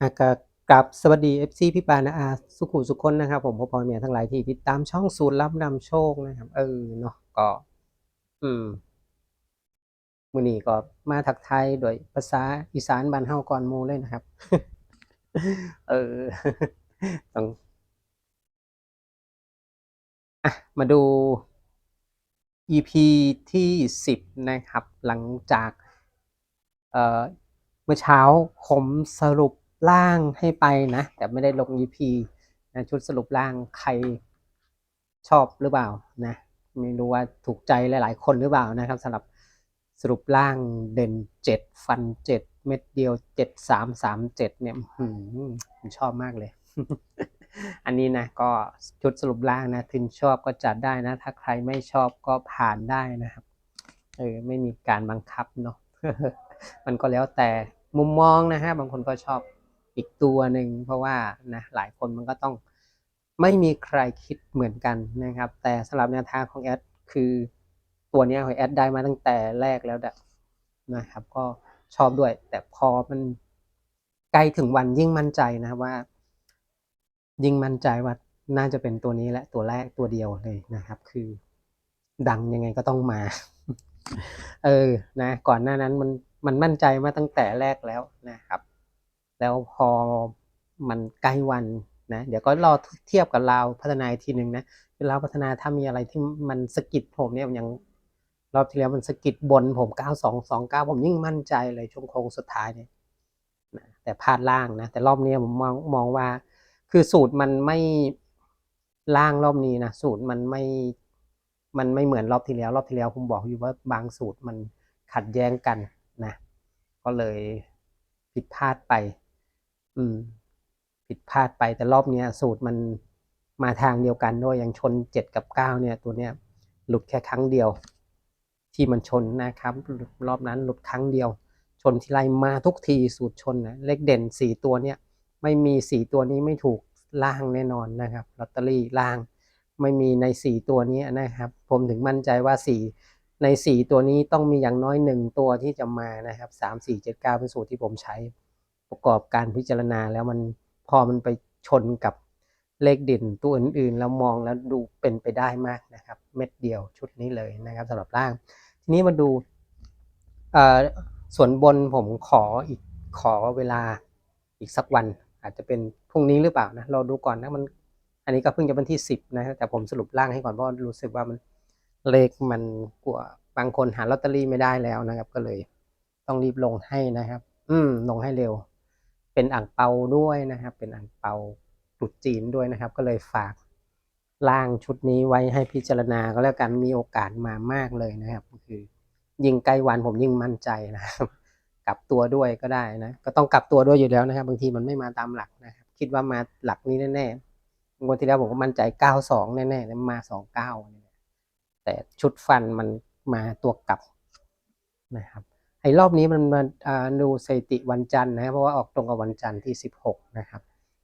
อะก็กลับสวัสดี FC พี่ปานะอา สุขุสุขคนนะครับ ผมพ่อพ่อแม่ทั้งหลายที่ติดตามช่องสูตรลับนำโชคนะครับ เออเนาะก็ อืมมือนี้ก็มาทักทายโดยภาษาอีสานบ้านเฮาก่อนมูเลยนะครับ เออต้องอะมาดู EP ที่สิบนะครับ หลังจาก เอ่อเมื่อเช้าผมสรุป ร่างให้ไปนะ แต่ไม่ได้ลง EP นะชุดสรุปร่างใครชอบหรือเปล่านะ ไม่รู้ว่าถูกใจหลาย ๆ คนหรือเปล่านะครับสำหรับสรุปร่างเด่นเจ็ดฟันเจ็ดเม็ดเดียวเจ็ดสามสามเจ็ดเนี่ยผมชอบมากเลย อันนี้นะก็ชุดสรุปร่างนะถึงชอบก็จัดได้นะ ถ้าใครไม่ชอบก็ผ่านได้นะครับเออไม่มีการบังคับเนาะมันก็แล้วแต่มุมมองนะฮะบางคนก็ชอบ อีกตัวหนึ่งเพราะว่านะหลายคนมันก็ต้องไม่มีใครคิดเหมือนกันนะครับ แต่สำหรับแนวทางของแอดคือตัวนี้ของแอดได้มาตั้งแต่แรกแล้วนะครับ ก็ชอบด้วย แต่พอมันใกล้ถึงวันยิ่งมั่นใจนะว่า ยิ่งมั่นใจว่าน่าจะเป็นตัวนี้และตัวแรกตัวเดียวเลยนะครับ คือดังยังไงก็ต้องมา เออนะ ก่อนหน้านั้นมันมันมั่นใจมาตั้งแต่แรกแล้วนะครับ แล้วพอมันใกล้วันนะเดี๋ยวก็รอเทียบกับลาวพัฒนาอีกทีหนึ่งนะลาวพัฒนาถ้ามีอะไรที่มันสกิดผมเนี่ยอย่างรอบที่แล้วมันสกิดบนผม 9229 ผมยิ่งมั่นใจเลยช่วงโค้งสุดท้ายเนี่ยนะแต่พลาดล่างนะ แต่รอบนี้ผมมองมองว่า คือสูตรมันไม่ล่างรอบนี้นะสูตรมันไม่มันไม่เหมือนรอบที่แล้ว รอบที่แล้วผมบอกอยู่ว่าบางสูตรมันขัดแย้งกันนะก็เลยผิดพลาดไป อืม ผิดพลาดไปแต่รอบเนี้ย สูตรมันมาทางเดียวกันด้วยอย่างชนเจ็ดกับเก้าเนี่ย ตัวเนี้ย หลุดแค่ครั้งเดียว ที่มันชนนะครับ รอบนั้นหลุดครั้งเดียว ชนทีไรมาทุกทีสูตรชนนะเลขเด่นสี่ตัวเนี้ยไม่มีสี่ตัวนี้ไม่ถูกล่างแน่นอนนะครับลอตเตอรี่ล่างไม่มีในสี่ตัวนี้นะครับ ผมถึงมั่นใจว่าสี่ในสี่ตัวนี้ต้องมีอย่างน้อยหนึ่งตัวที่จะมานะครับสามสี่เจ็ดเก้าเป็นสูตรที่ผมใช้ ประกอบการพิจารณาแล้วมันพอมันไปชนกับเลขเด่นตัวอื่นๆ แล้วมองแล้วดูเป็นไปได้มากนะครับ เม็ดเดียวชุดนี้เลยนะครับสำหรับร่าง ทีนี้มาดูอ่อส่วนบนผมขออีกขอเวลาอีกสักวัน อาจจะเป็นพรุ่งนี้หรือเปล่านะเราดูก่อนนะมัน อันนี้ก็เพิ่งจะวันที่สิบนะแต่ผมสรุปร่างให้ก่อนเพราะรู้สึกว่ามันเลขมันกลัวบางคนหาลอตเตอรี่ไม่ได้แล้วนะครับ ก็เลยต้องรีบลงให้นะครับ อืมลงให้เร็ว เป็นอ่างเปาด้วยนะครับ เป็นอ่างเปาตุดจีนด้วยนะครับ ก็เลยฝากร่างชุดนี้ไว้ให้พิจารณาก็แล้วกันมีโอกาสมามากเลยนะครับคือยิ่งใกล้วันผมยิ่งมั่นใจนะครับกลับตัวด้วยก็ได้นะก็ต้องกลับตัวด้วยอยู่แล้วนะครับ บางทีมันไม่มาตามหลักนะครับ คิดว่ามาหลักนี้แน่ๆงวดที่แล้วผมก็มั่นใจ 92 แน่ๆแล้วมา29แต่ชุดฟันมันมาตัวกลับนะครับ ไอ้รอบนี้มันมาดูสถิติวันจันทร์นะเพราะว่าออกตรงกับวันจันทร์ที่ 16 นะครับ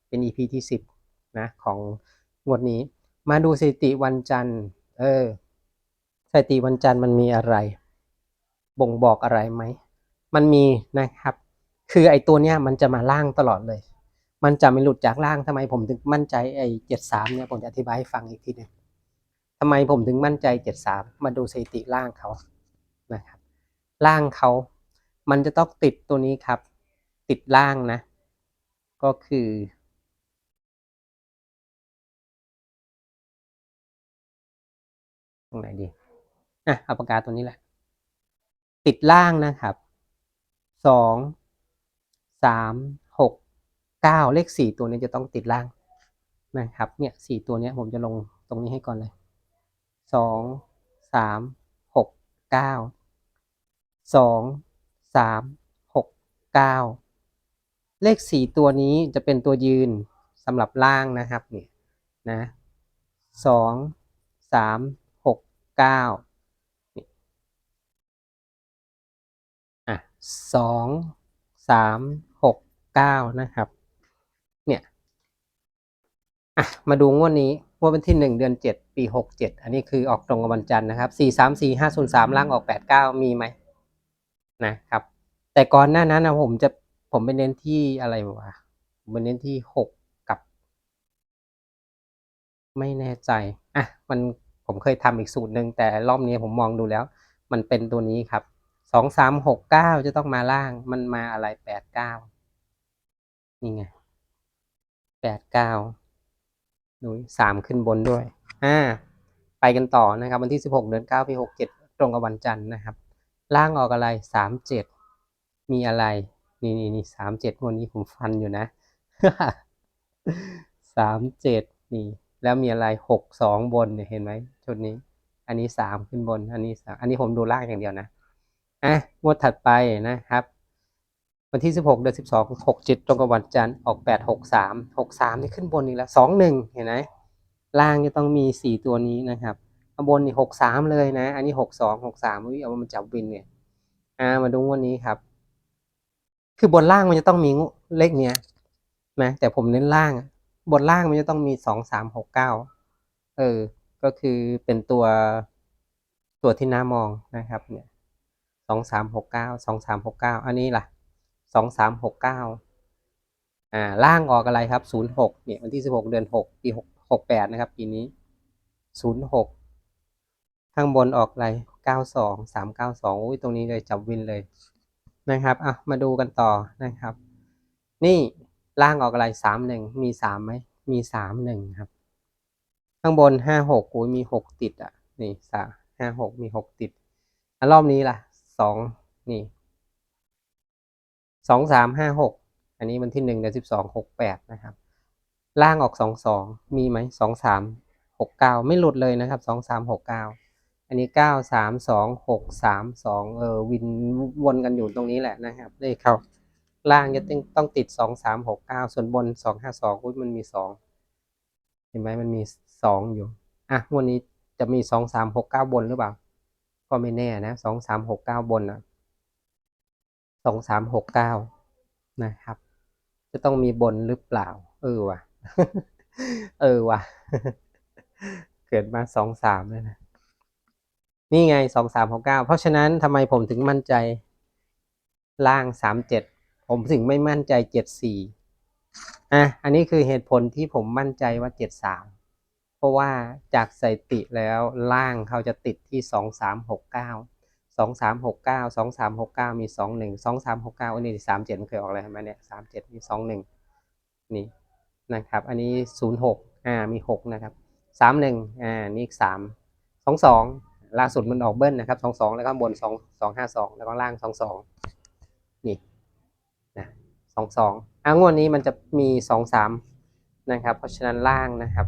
เป็น EP ที่ 10 นะของงวดนี้ มาดูสถิติวันจันทร์ เออสถิติวันจันทร์มันมีอะไร บ่งบอกอะไรไหม มันมีนะครับ คือไอ้ตัวเนี้ยมันจะมาล่างตลอดเลย มันจะไม่หลุดจากล่างทำไมผมถึงมั่นใจไอ้เจ็ดสามเนี่ยผมจะอธิบายให้ฟังอีกทีหนึงทำไมผมถึงมั่นใจเจ็ดสามมาดูสถิติล่างเขานะครับ ล่างเขา มันจะต้องติดตัวนี้ครับ ติดล่างนะ ก็คือ ตรงไหนดีอะเอาปากกาตัวนี้แหละ ติดล่างนะครับสองสามหกเก้าเลขสี่ตัวนี้จะต้องติดล่างนะครับ เนี่ยสี่ตัวนี้ผมจะลงตรงนี้ให้ก่อนเลยสองสามหกเก้า สองสามหกเก้าเลขสี่ตัวนี้จะเป็นตัวยืนสำหรับล่างนะครับเนี่ยนะสองสามหกเก้าอะสองสามหกเก้านะครับ เนี่ยอะมาดูงวดนี้งวดวันที่หนึ่งเดือนเจ็ดปีหกเจ็ดอันนี้คือออกตรงกับวันจันทร์นะครับสี่สามสี่ห้าศูนย์สามล่างออกแปดเก้ามีไหม นะครับ แต่ก่อนหน้านั้นนะผมจะผมไปเน้นที่อะไรวะผมเน้นที่หกกับ ไม่แน่ใจอะมันผมเคยทำอีกสูตรหนึ่งแต่รอบนี้ผมมองดูแล้ว มันเป็นตัวนี้ครับสองสามหกเก้าจะต้องมาล่าง มันมาอะไรแปดเก้านี่ไงแปดเก้าดูสามขึ้นบนด้วยอ่าไปกันต่อนะครับ วันที่สิบหกเดือนเก้าปีหกเจ็ดตรงกับวันจันทร์นะครับ ล่างออกอะไรสามเจ็ดมีอะไร นี่นี่นี่สามเจ็ดวันนี้ผมฟันอยู่นะสามเจ็ดนี่ แล้วมีอะไรหกสองบนเนี่ยเห็นไหมชุดนี้ อันนี้สามขึ้นบน อันนี้สามอันนี้ผมดูล่างอย่างเดียวนะอะงวดถัดไปนะครับ วันที่สิบหกเดือนสิบสองหกเจ็ดตรงกับวันจันทร์ออกแปดหกสามหกสามนี่ขึ้นบนอีกแล้วสองหนึ่งเห็นไหมล่างจะต้องมีสี่ตัวนี้นะครับ ข้าบนนี่หกสามเลยนะ อันนี้หกสองหกสามวิเอามาจับวินเนี่ย อ่า มาดูวันนี้ครับ คือบนล่างมันจะต้องมีเลขเนี้ยนะแต่ผมเน้นล่าง บนล่างมันจะต้องมีสองสามหกเก้าเออ ก็คือเป็นตัวตัวที่น่ามองนะครับ เนี่ยสองสามหกเก้าสองสามหกเก้าอันนี้ล่ะสองสามหกเก้าอ่าล่างออกอะไรครับศูนย์หกเนี่ยวันที่สิบหกเดือนหกปีหกหกแปดนะครับ ปีนี้ศูนย์หก ข้างบนออกอะไรเก้าสองสามเก้าสองอุ้ยตรงนี้เลยจับวินเลยนะครับอะมาดูกันต่อนะครับ นี่ล่างออกอะไรสามหนึ่งมีสามไหมมีสามหนึ่งครับ ข้างบนห้าหกอุ้ยมีหกติดอะ นี่สาห้าหกมีหกติดอะรอบนี้ล่ะสองนี่สองสามห้าหกอันนี้วันที่หนึ่งเดือนสิบสองหกแปดนะครับล่างออกสองสองมีไหมสองสามหกเก้าไม่หลุดเลยนะครับส อันนี้เก้าสามสองหกสามสองเออวินวนกันอยู่ตรงนี้แหละนะครับเลขเขาล่างจะต้องต้องติดสองสามหกเก้าส่วนบนสองห้าสองอุ้ยมันมีสองเห็นไหมมันมีสองอยู่อะวันนี้จะมีสองสามหกเก้าบนหรือเปล่า ก็ไม่แน่นะสองสามหกเก้าบนอะสองสามหกเก้านะครับ จะต้องมีบนหรือเปล่า เออว่ะ เออว่ะ เกิดมาสองสามเลยนะ นี่ไงสองสามหกเก้าเพราะฉะนั้นทำไมผมถึงมั่นใจล่างสามเจ็ดผมถึงไม่มั่นใจเจ็ดสี่อะอันนี้คือเหตุผลที่ผมมั่นใจว่าเจ็ดสามเพราะว่าจากสถิติแล้วล่างเขาจะติดที่สองสามหกเก้าสองสามหกเก้าสองสามหกเก้ามีสองหนึ่งสองสามหกเก้าอันนี้สามเจ็ดมันเคยออกอะไรเห็นไหมเนี่ยสามเจ็ดมีสองหนึ่งนี่นะครับ อันนี้ศูนย์หกอ่ามีหกนะครับสามหนึ่งอ่านี่สามสองสอง ล่าสุดมันออกเบิ้ลนะครับสองสองแล้วก็บนสองสองห้าสองแล้วก็ล่างสองสองนี่นะสองสองอ่างวดนี้มันจะมีสองสามนะครับ เพราะฉะนั้นล่างนะครับ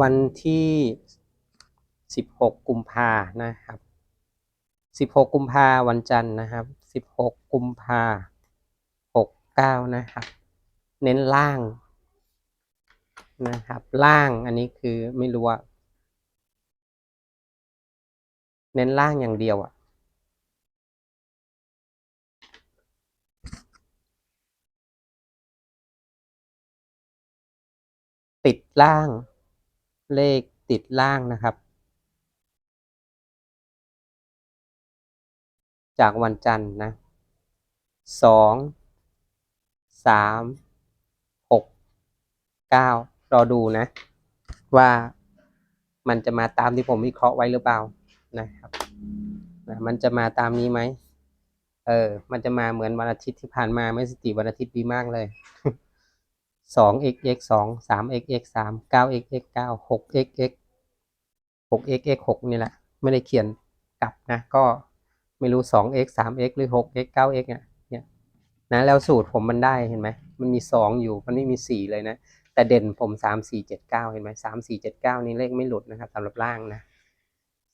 วันที่สิบหกกุมภานะครับสิบหกกุมภาวันจันทร์นะครับสิบหกกุมภาหกเก้านะครับ เน้นล่างนะครับ ล่างอันนี้คือไม่รู้ว่า เน้นล่างอย่างเดียวอะติดล่าง เลขติดล่างนะครับ จากวันจันทร์นะสองสามหกเก้ารอดูนะ ว่ามันจะมาตามที่ผมวิเคราะห์ไว้หรือเปล่า นะครับนะมันจะมาตามนี้ไหมเออ มันจะมาเหมือนวันอาทิตย์ที่ผ่านมาไม่สติวันอาทิตย์ดีมากเลยสอง x x สองสาม x x สามเก้า x x เก้าหก x x หก x x หกนี่แหละ ไม่ได้เขียนกลับนะ ก็ไม่รู้สอง x สาม x หรือหก x เก้า x เนี่ยเนี่ยนะแล้วสูตรผมมันได้เห็นไหมมันมีสองอยู่มันไม่มีสี่เลยนะ แต่เด่นผมสามสี่เจ็ดเก้าเห็นไหมสามสี่เจ็ดเก้านี่เลขไม่หลุดนะครับสำหรับล่างนะ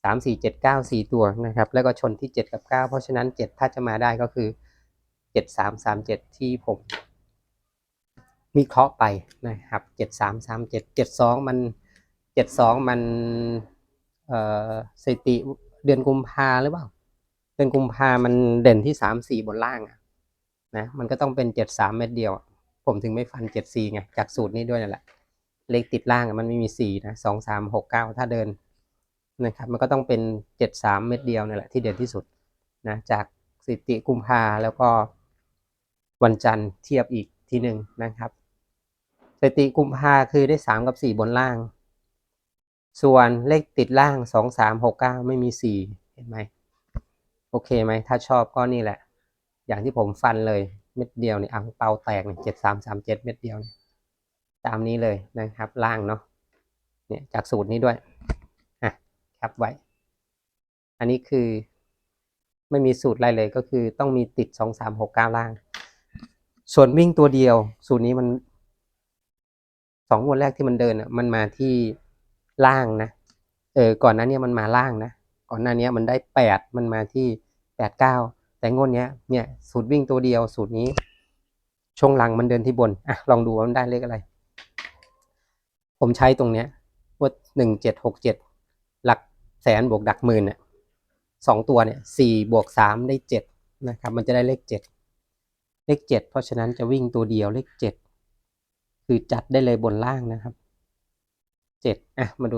สามสี่เจ็ดเก้าสี่ตัวนะครับ แล้วก็ชนที่เจ็ดกับเก้าเพราะฉะนั้นเจ็ดถ้าจะมาได้ก็คือเจ็ดสามสามเจ็ดที่ผมวิเคราะห์ไปนะครับเจ็ดสามสามเจ็ดเจ็ดสองมันเจ็ดสองมันเอ่อสถิติเดือนกุมภาหรือเปล่า เดือนกุมภามันเด่นที่สามสี่บนล่างอะนะมันก็ต้องเป็นเจ็ดสามเม็ดเดียว ผมถึงไม่ฟันเจ็ดสี่ไงจากสูตรนี้ด้วยนั่นแหละเลขติดล่างมันไม่มีสี่นะสองสามหกเก้าถ้าเดิน นะครับมันก็ต้องเป็นเจ็ดสามเม็ดเดียวนั่แหละที่เด่นที่สุดนะจากสถิติกุมภาแล้วก็วันจันทร์เทียบอีกทีหนึ่งนะครับสถิติกุมภาคือได้สามกับสี่บนล่าง ส่วนเลขติดล่างสองสามหกเก้าไม่มีสี่เห็นไหมโอเคไหมถ้าชอบก็นี่แหละ อย่างที่ผมฟันเลยเม็ดเดียวนี่อังเปาแตกเนี่ยเจ็ดสามสามเจ็ดเม็ดเดียวเนี่ยตามนี้เลยนะครับล่างเนาะเนี่ยจากสูตรนี้ด้วย ครับไว้ อันนี้คือไม่มีสูตรอะไรเลยก็คือต้องมีติดสองสามหกเก้าล่าง ส่วนวิ่งตัวเดียว สูตรนี้มันสองงวันแรกที่มันเดินอะมันมาที่ล่างนะเออก่อนหน้าเนี้มันมาล่างนะก่อนหน้านี้มันได้แปดมันมาที่แปดเก้าแต่งวดเนี้ยเนี่ยสูตรวิ่งตัวเดียว สูตรนี้ช่วงหลังมันเดินที่บนอะลองดูว่ามันได้เลขอะไร ผมใช้ตรงเนี้ยว่าหนึ่งเจ็ดหกเจ็ด แสนบวกดักหมื่นเนี่ยสองตัวเนี่ยสี่บวกสามได้เจ็ดนะครับ มันจะได้เลขเจ็ดเลขเจ็ดเพราะฉะนั้นจะวิ่งตัวเดียวเลขเจ็ดคือจัดได้เลยบนล่างนะครับเจ็ดอะมาดู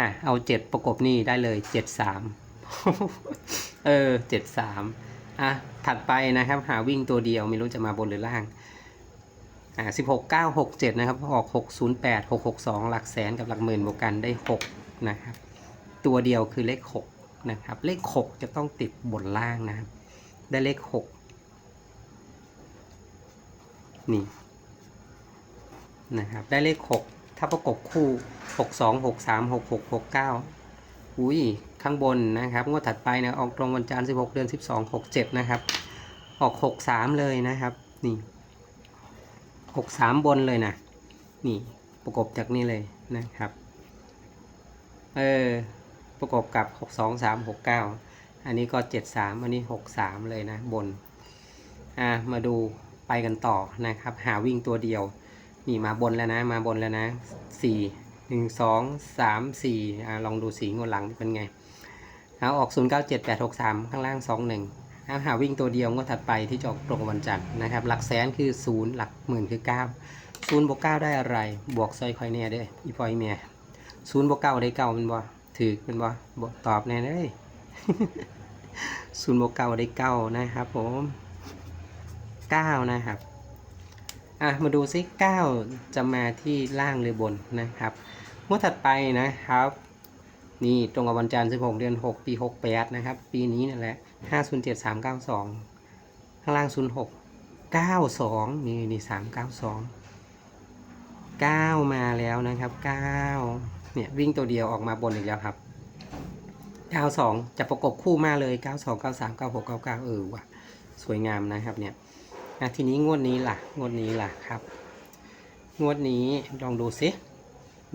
อะเอาเจ็ดประกบนี่ได้เลยเจ็ดสามเออเจ็ดสามอะถัดไปนะครับ หาวิ่งตัวเดียวไม่รู้จะมาบนหรือล่างอ่าสิบหกเก้าหกเจ็ดนะครับ ออกหกศูนย์แปดหกหกสองหลักแสนกับหลักหมื่นบวกกันได้หกนะครับ ตัวเดียวคือเลขหกนะครับ เลขหกจะต้องติดบนล่างนะครับ ได้เลขหกนี่นะครับ ได้เลขหก ถ้าประกบคู่หกสองหกสามหกหกหกเก้าอุ้ย ข้างบนนะครับ งวดถัดไปนะออกตรงวันจันทร์สิบหกเดือนสิบสองหกเจ็ดนะครับ ออกหกสามเลยนะครับ นี่หกสามบนเลยนะ นี่ ประกบจากนี่เลยนะครับ เออ ประกบกับหกสองสามหกเก้าอันนี้ก็เจ็ดสามอันนี้หกสามเลยนะ บน อ่า มาดูไปกันต่อนะครับ หาวิ่งตัวเดียว นี่มาบนแล้วนะ มาบนแล้วนะสี่หนึ่งสองสามสี่อ่าลองดูสีงวดหลังเป็นไงเอาออกศูนย์เก้าเจ็ดแปดหกสามข้างล่างสองหนึ่งเอาหาวิ่งตัวเดียวงวดถัดไปที่จะออกตรงกับวันจันทร์นะครับ หลักแสนคือศูนย์หลักหมื่นคือเก้าศูนย์บวกเก้าได้อะไร บวกซอยคอยแน่เด้ออีพอยเมียศูนย์บวกเก้าได้เก้าเป็นบ่ถือเป็นบ่บวกตอบแน่เลยศูนย์บวกเก้าได้เก้านะครับผมเก้านะครับ อะมาดูซิ9จะมาที่ล่างหรือบนนะครับงวดถัดไปนะครับ นี่ตรงกับวันจันทร์16 เดือน 6 ปี 68 นะครับ ปีนี้นั่นแหละ 507392 ข้างล่าง 06 92 นี่นี่392 9 มาแล้วนะครับ 9 เนี่ยวิ่งตัวเดียวออกมาบนอีกแล้วครับ 92 จะประกบคู่มาเลย 92 93 96 99 เออว่ะ สวยงามนะครับเนี่ย อะทีนี้งวดนี้ล่ะ งวดนี้ล่ะครับ งวดนี้ลองดูซิ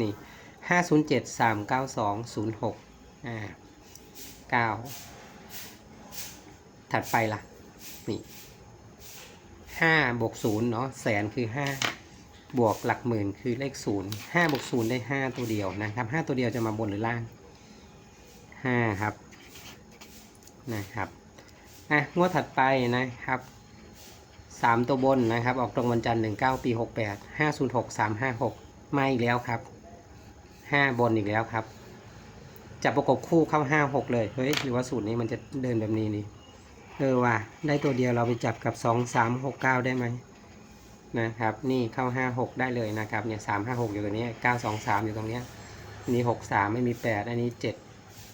นี่ห้าศูนย์เจ็ดสามเก้าสองศูนย์หกอ่าเก้าถัดไปล่ะ นี่ห้าบวกศูนย์เนาะแสนคือห้าบวกหลักหมื่นคือเลขศูนย์ห้าบวกศูนย์ได้ห้าตัวเดียวนะครับห้าตัวเดียวจะมาบนหรือล่างห้าครับนะครับอะงวดถัดไปนะครับ สามตัวบนนะครับ ออกตรงวันจันทร์หนึ่งเก้าปีหกแปดห้าศูนย์หกสามห้าหกมาอีกแล้วครับห้าบนอีกแล้วครับจับประกบคู่เข้าห้าหกเลย เฮ้ย หรือว่าสูตรนี้มันจะเดินแบบนี้นี่ เออว่ะ ได้ตัวเดียวเราไปจับกับสองสามหกเก้าได้ไหมนะครับ นี่เข้าห้าหกได้เลยนะครับ เนี่ยสามห้าหกอยู่ตรงนี้เก้าสองสามอยู่ตรงนี้นนี้หกสามไม่มีแปดอันนี้เจ็ด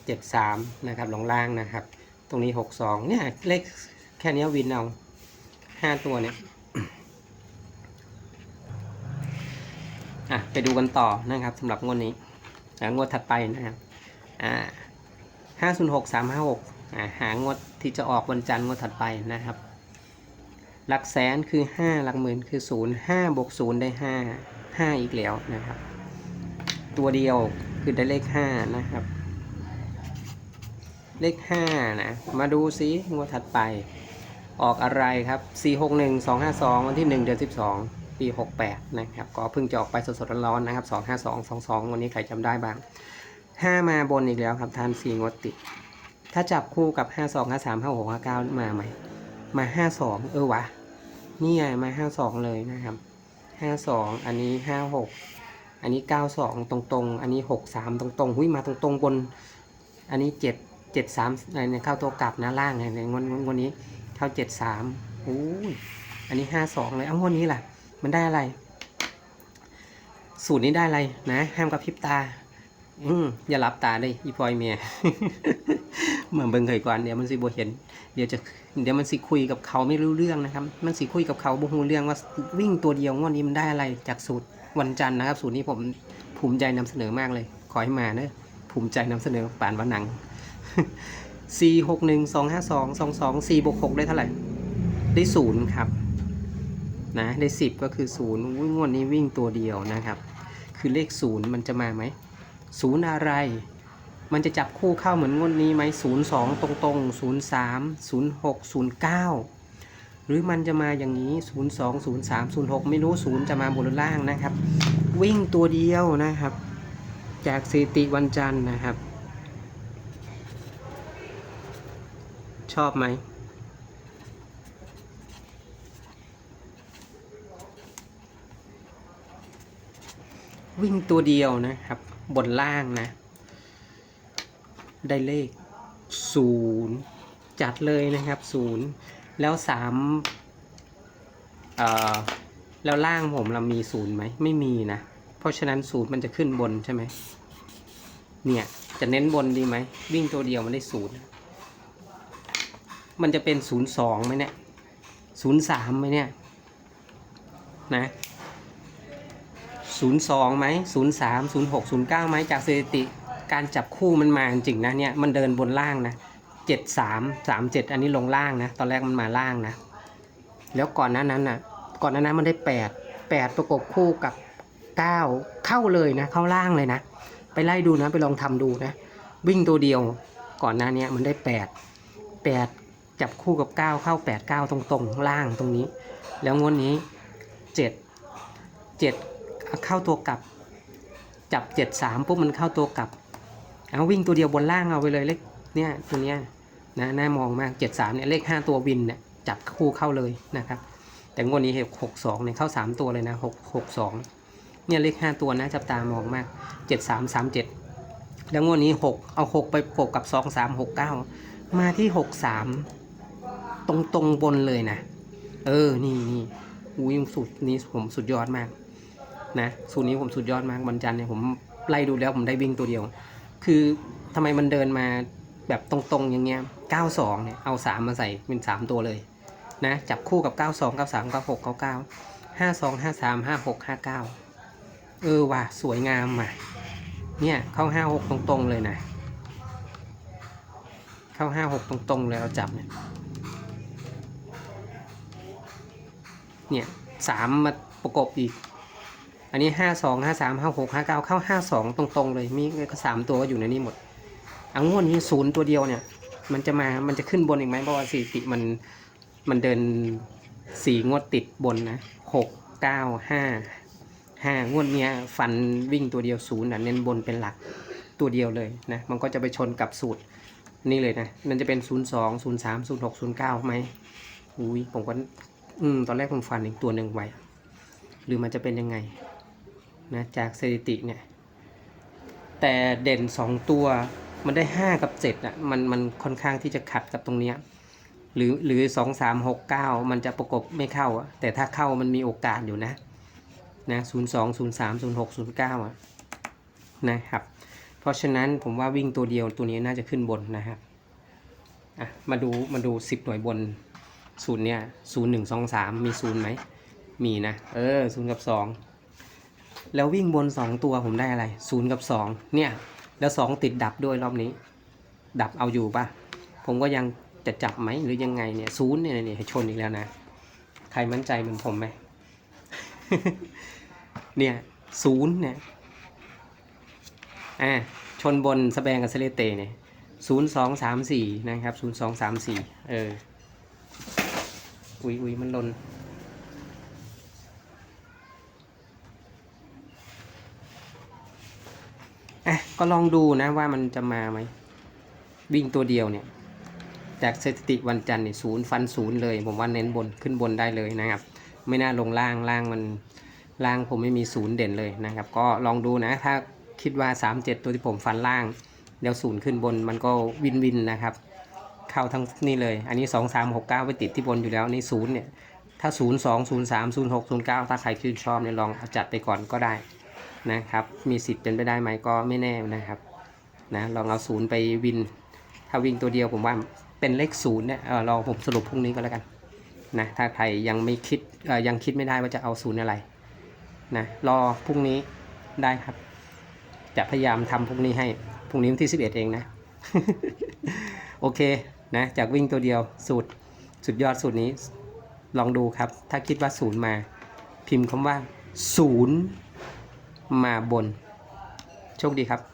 เจ็ดสามนะครับ ลงล่างนะครับ ตรงนี้หกสองเนี่ย เลขแค่นี้วินเอา ห้าตัวเนี่ยอะไปดูกันต่อนะครับสำหรับงวดนี้อ่งวดถัดไปนะครับอ่าห้าศูนย์หกสามห้าหกอ่าหางวดที่จะออกวันจันทร์งวดถัดไปนะครับ หลักแสนคือห้าหลักหมื่นคือศูนย์ห้าบวกศูนย์ได้ห้าห้าอีกแล้วนะครับ ตัวเดียวคือได้เลขห้านะครับ เลขห้านะ มาดูซิงวดถัดไป ออกอะไรครับ 4 6 1 2 5 2 วันที่ 1 เดือน 12 ปี 68 นะครับ ก็เพิ่งจะออกไปสดๆร้อนๆนะครับ 2 5 2 2 2 วันนี้ใครจำได้บ้าง 5 มาบนอีกแล้วครับทาน 4 งดติด ถ้าจับคู่กับ 5 2 5 3 5 6 5 9 มาไหม มา 5 2 เออวะ นี่ไงมาห้าสองเลยนะครับห้าสองอันนี้ห้าหกอันนี้เก้าสองตรงๆ อันนี้หกสามตรงๆ หุ้ยมาตรงๆ บน อันนี้เจ็ดเจ็ดสามอะไรเนี่ยเข้าตัวกลับนะล่างเนี่ยในวดงวดงวดนี้ เข้าเจ็ดสามอู้ยอันนี้ห้าสองเลย เอ้างวดนี้ล่ะ มันได้อะไร สูตรนี้ได้อะไรนะ ห้ามกระพริบตา อืมอย่าหลับตาเลยอีพลอยเมียเหมือนเบิ่งเคยก่อนเดี๋ยวมันสิบ่เห็น เดี๋ยวจะ เดี๋ยวมันสิคุยกับเขาไม่รู้เรื่องนะครับ มันสิคุยกับเขาบ่ฮู้เรื่องว่าวิ่งตัวเดียวงวดนี้มันได้อะไรจากสูตรวันจันทร์นะครับ สูตรนี้ผมภูมิใจนำเสนอมากเลย ขอให้มาเนะภูมิใจนำเสนอป่านวันหนัง สี่หกหนึ่งสองห้าสองสองสองสี่บวกหกได้เท่าไหร่ ได้ศูนย์ครับ นะ ได้สิบก็คือศูนย์อุ้ยงวดนี้วิ่งตัวเดียวนะครับ คือเลขศูนย์มันจะมาไหมศูนย์อะไร มันจะจับคู่เข้าเหมือนงวดนี้ไหมศูนย์สองตรงตรงศูนย์สามศูนย์หกศูนย์เก้าหรือมันจะมาอย่างนี้ศูนย์สองศูนย์สามศูนย์หกไม่รู้ศูนย์จะมาบนหรือล่างนะครับ วิ่งตัวเดียวนะครับ จากสถิติวันจันทร์นะครับ ชอบไหม วิ่งตัวเดียวนะครับ บนล่างนะ ได้เลขศูนย์จัดเลยนะครับศูนย์แล้วสามเอ่อแล้วล่างผมเรามีศูนย์ไหมไม่มีนะ เพราะฉะนั้นศูนย์มันจะขึ้นบนใช่ไหมเนี่ย จะเน้นบนดีไหม วิ่งตัวเดียวมันได้ศูนย์ มันจะเป็นศูนย์สองไหมเนี่ยศูนย์สามไหมเนี่ยนะศูนย์สองไหมศูนย์สามศูนย์หกศูนย์เก้าไหมจากสถิติการจับคู่มันมาจริงนะเนี่ยมันเดินบนล่างนะเจ็ดสามสามเจ็ดอันนี้ลงล่างนะ ตอนแรกมันมาล่างนะ แล้วก่อนหน้านั้นน่ะ ก่อนหน้านั้นมันได้แปดแปดประกบคู่กับเก้าเข้าเลยนะ เข้าล่างเลยนะ ไปไล่ดูนะ ไปลองทำดูนะ วิ่งตัวเดียว ก่อนหน้าเนี้ยมันได้แปดแปด จับคู่กับเก้าเข้าแปดเก้าตรงๆ ล่างตรงนี้ แล้วงวดนี้เจ็ดเจ็ดเข้าตัวกลับ จับเจ็ดสามปุ๊บมันเข้าตัวกลับ เอาวิ่งตัวเดียวบนล่างเอาไปเลยเลขเนี่ยตัวเนี้ยนะน่ามองมากเจ็ดสามเนี่ยเลขห้าตัววินเนี่ยจับคู่เข้าเลยนะครับ แต่งวดนี้เหกหกสองเนี่ยเข้าสามตัวเลยนะหกหกสองเนี่ยเลขห้าตัวนะจับตามองมากเจ็ดสามสามเจ็ดแล้วงวดนี้หกเอาหกไปปกกับสองสามหกเก้ามาที่หกสาม ตรงตรงๆบนเลยนะ เออ นี่นี่อุ้ยสูตรนี้ผมสุดยอดมาก นะ สูตรนี้ผมสุดยอดมากวันจันทร์เนี่ยผมไล่ดูแล้วผมได้วิ่งตัวเดียว คือทำไมมันเดินมาแบบตรงๆอย่างเงี้ย 92 เนี่ย เอา 3 มาใส่เป็น 3 ตัวเลย นะ จับคู่กับ 92 93 96 99 52 53 56 59 เออว่ะ สวยงามอะ เนี่ย เข้า 56 ตรงๆเลยนะ เข้า 56 ตรงๆเลยเราจับเนี่ย เนี่ยสามมาประกบอีก อันนี้ห้าสองห้าสามห้าหกห้าเก้าเข้าห้าสองตรงๆเลย มีก็สามตัวก็อยู่ในนี้หมดเอางวดนี้ศูนย์ตัวเดียวเนี่ย มันจะมา มันจะขึ้นบนอีกไหมเพราะว่าสถิติมันมันเดินสี่งวดติดบนนะหกเก้าห้าห้างวดเนี้ยฟันวิ่งตัวเดียวศูนย์นะเน้นบนเป็นหลักตัวเดียวเลยนะ มันก็จะไปชนกับสูตรนี่เลยนะ มันจะเป็นศูนย์สองศูนย์สามศูนย์หกศูนย์เก้าไหมอุ้ยผมก็ อืม ตอนแรกผมฟันอีกตัวหนึ่งไว้ หรือมันจะเป็นยังไง นะ จากสถิติเนี่ย แต่เด่นสองตัว มันได้ห้ากับเจ็ดอะ มันมันค่อนข้างที่จะขัดกับตรงเนี้ย หรือหรือสองสามหกเก้ามันจะประกบไม่เข้าอะแต่ถ้าเข้ามันมีโอกาสอยู่นะ นะศูนย์สองศูนย์สามศูนย์หกศูนย์เก้าอะ นะครับ เพราะฉะนั้นผมว่าวิ่งตัวเดียวตัวนี้น่าจะขึ้นบนนะครับ อะ มาดูมาดูสิบหน่วยบน ศูนย์เนี่ยศูนย์หนึ่งสองสามมีศูนย์ไหม มีนะ เออศูนย์กับสองแล้ววิ่งบนสองตัวผมได้อะไรศูนย์กับสองเนี่ย แล้วสองติดดับด้วยรอบนี้ ดับเอาอยู่ปะผมก็ยังจะจับไหมหรือยังไงเนี่ยศูนย์เนี่ยเนี่ยชนอีกแล้วนะ ใครมั่นใจเหมือนผมไหมเนี่ยศูนย์เนี่ยอ่าชนบนสแบงกับเซเลเตเนี่ยศูนย์สองสามสี่นะครับศูนย์สองสามสี่เออ อุ้ยอุ้ยมันหลนอะก็ลองดูนะว่ามันจะมาไหม วิ่งตัวเดียวเนี่ย จากสถิติวันจันทร์เนี่ยศูนย์ฟันศูนย์เลย ผมว่าเน้นบนขึ้นบนได้เลยนะครับ ไม่น่าลงล่างล่างมันล่างผมไม่มีศูนย์เด่นเลยนะครับ ก็ลองดูนะถ้าคิดว่า 37 ตัวที่ผมฟันล่างเดี๋ยวศูนย์ขึ้นบนมันก็วินวินนะครับ เข้าทั้งนี่เลย อันนี้2 3 6 9ไปติดที่บนอยู่แล้วนี่ศูนย์เนี่ย ถ้า0 2 0 3 0 6 0 9ถ้าใครชื่นชอบเนี่ยลองอจัดไปก่อนก็ได้นะครับ มีสิทธิ์เป็นไปได้ไหมก็ไม่แน่นะครับนะลองเอาศูนย์ไปวิน ถ้าวิ่งตัวเดียวผมว่าเป็นเลขศูนย์เนี่ยเออรอผมสรุปพรุ่งนี้ก็แล้วกันนะถ้าใครยังไม่คิดยังคิดไม่ได้ว่าจะเอาศูนย์อะไรนะรอพรุ่งนี้ได้ครับ จะพยายามทำพรุ่งนี้ให้พรุ่งนี้วันที่ 11 เองนะ โอเค นะจากวิ่งตัวเดียวสูตรสุดยอดสูตรนี้ ลองดูครับ ถ้าคิดว่าศูนย์มา พิมพ์คำว่าศูนย์มาบน โชคดีครับ